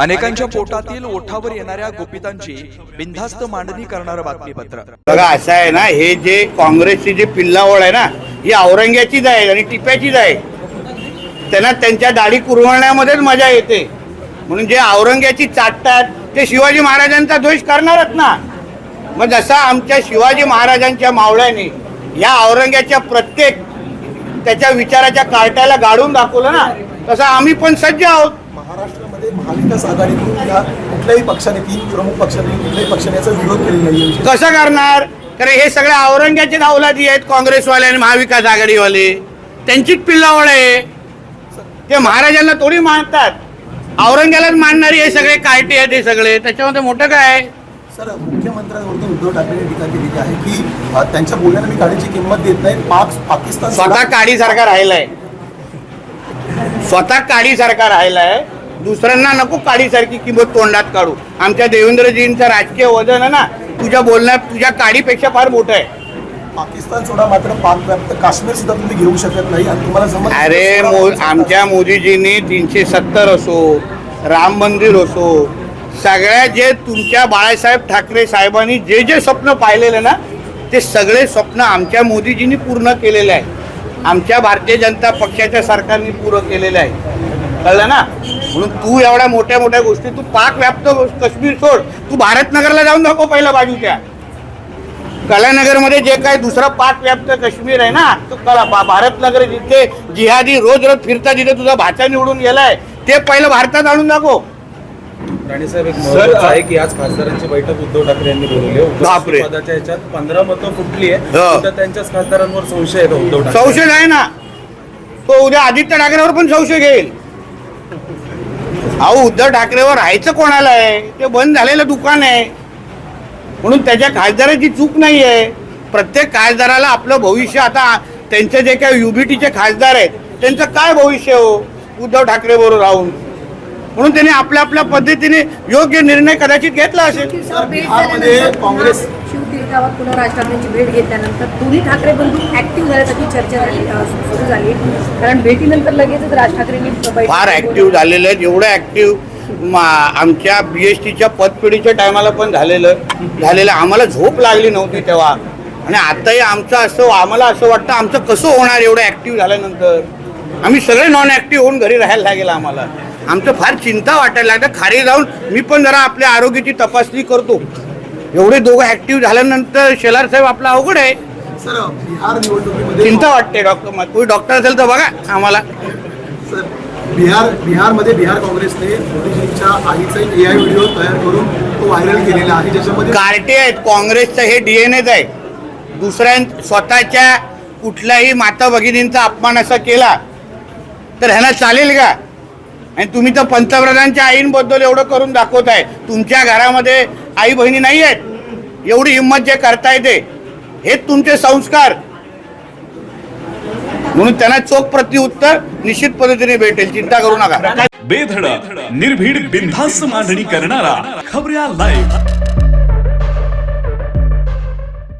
अनेकांच्या पोटातील ओठावर येणाऱ्या गोपितांची बिनधास्त मांडणी करणारं बातमीपत्र. बघा असं आहे ना हे जे काँग्रेसची जी पिल्लावळ आहे ना ही औरंग्याचीच आहे आणि टिप्याचीच आहे. त्यांना त्यांच्या दाढी कुरवण्यामध्येच मजा येते. म्हणून जे औरंग्याची चाटतात ते शिवाजी महाराजांचा द्वेष करणारच ना. मग जसा आमच्या शिवाजी महाराजांच्या मावळ्याने या औरंग्याच्या प्रत्येक त्याच्या विचाराच्या कार्ट्याला गाडून दाखवलं ना तसं आम्ही पण सज्ज आहोत. महाराष्ट्रामध्ये महाविकास आघाडीतून या कुठल्याही पक्षाने तीन प्रमुख पक्षाने कुठल्याही पक्षाने याचा विरोध केलेला नाही कसं करणार? कारण हे सगळे औरंग्याचे अवलादी आहेत काँग्रेसवाले आणि महाविकास आघाडीवाले. त्यांचीच पिल्लावळ आहे. ते महाराजांना थोडी मानतात. औरंग्यालाच मानणारी हे सगळे कायटे आहेत हे सगळे. त्याच्यामध्ये मोठं काय? आहे? सर मुख्यमंत्र्यांवरती उद्धव ठाकरेंनी टीका केलेली आहे की त्यांच्या बोलण्याला मी काळीची किंमत देत नाही. पाक पाकिस्तान स्वतः काडीसारखा राहिलाय. स्वतः काडीसारखा राहिलाय. दुसऱ्यांना नको काडीसारखी किंमत तोंडात काढू. आमच्या देवेंद्रजींचं राजकीय वजन आहे ना तुझ्या बोलण्यात तुझ्या काडीपेक्षा फार मोठं आहे. पाकिस्तान सोडा मात्र पाक काश्मीर सुद्धा तुम्ही घेऊ शकत नाही आणि तुम्हाला अरे मो आमच्या मोदीजींनी तीनशे सत्तर असो राम मंदिर असो सगळ्या जे तुमच्या बाळासाहेब ठाकरे साहेबांनी जे जे स्वप्न पाहिलेले ना ते सगळे स्वप्न आमच्या मोदीजींनी पूर्ण केलेले आहे. आमच्या भारतीय जनता पक्षाच्या सरकारने पूर्ण केलेले आहे. कळलं ना? म्हणून तू एवढ्या मोठ्या मोठ्या गोष्टी तू पाक व्याप्त काश्मीर सोड. तू भारतनगरला जाऊन दाखव पहिलं बाजूच्या. कलानगरमध्ये जे काही दुसरं पाक व्याप्त काश्मीर आहे ना तो कला भारतनगर जिथे जिहादी रोज रोज फिरता तिथे तुझा भाचा निवडून गेलाय ते पहिलं भारतात आणून दाखव. राणेसाहेब एक महत्वाचं आहे की आज खासदारांची बैठक उद्धव ठाकरे यांनी बोलवली आहे. पदाच्या ह्याच्यात पंधरा मतं फुटली आहे. हो. तर त्यांच्याच खासदारांवर संशय आहे का उद्धव ठाकरे? संशय आहे ना. तो उद्या आदित्य ठाकरेवर पण संशय घेईल. अहो उद्धव ठाकरेवर राहायचं कोणाला आहे? ते बंद झालेलं दुकान आहे. म्हणून त्याच्या खासदाराची चूक नाही आहे प्रत्येक खासदाराला आपलं भविष्य आता त्यांचे जे काही युबीटीचे खासदार आहेत त्यांचं काय भविष्य हो? उद्धव ठाकरे बरोबर राहून. म्हणून त्यांनी आपल्या आपल्या पद्धतीने योग्य निर्णय कदाचित घेतला असेल. गावात पुन्हा राज ठाकरेंची भेट घेतल्यानंतर दोन्ही ठाकरे बंधू ऍक्टिव्ह झाल्यासाठी चर्चा झाली सुरू झाली. कारण भेटीनंतर लगेचच राज ठाकरेंनी फार ऍक्टिव्ह झालेलं आहे एवढं ऍक्टिव्ह आमच्या बी एस टीच्या पतपिढीच्या टायमाला पण झालेलं झालेलं. आम्हाला झोप लागली नव्हती तेव्हा. आणि आताही आमचं असं आम्हाला असं वाटतं आमचं कसं होणार एवढं ऍक्टिव्ह झाल्यानंतर? आम्ही सगळे नॉन ऍक्टिव्ह होऊन घरी राहायला लागेल आम्हाला. आमचं फार चिंता वाटायला लागतं खाली जाऊन मी पण जरा आपल्या आरोग्याची तपासणी करतो. एवढे दोघं ऍक्टिव्ह झाल्यानंतर शेलार साहेब आपला अवघड आहे. सर बिहार निवडणुकीमध्ये चिंता वाटते डॉक्टर कोणी डॉक्टर असेल तर बघा आम्हाला. सर बिहार बिहारमध्ये बिहार काँग्रेसने मोदीजींच्या आईचा एक ए आय व्हिडिओ तयार करून तो व्हायरल केलेला आहे. ज्याच्यामध्ये कार्टे आहेत. काँग्रेसचं हे डीएनएच आहे. दुसऱ्या स्वतःच्या कुठल्याही माता भगिनींचा अपमान असा केला तर ह्याला चालेल का? आणि तुम्ही तर पंतप्रधानच्या आईंबद्दल एवढं करून दाखवताय. तुमच्या घरामध्ये आई बहिणी नाही आहेत एवढी हिंमत जे करता येते हे तुमचे संस्कार. म्हणून त्यांना चोख प्रत्युत्तर निश्चित पद्धतीने भेटेल. चिंता करू नका. बेधडक निर्भीड बिनधास्त मांडणी करणारा खबऱ्या लाईव्ह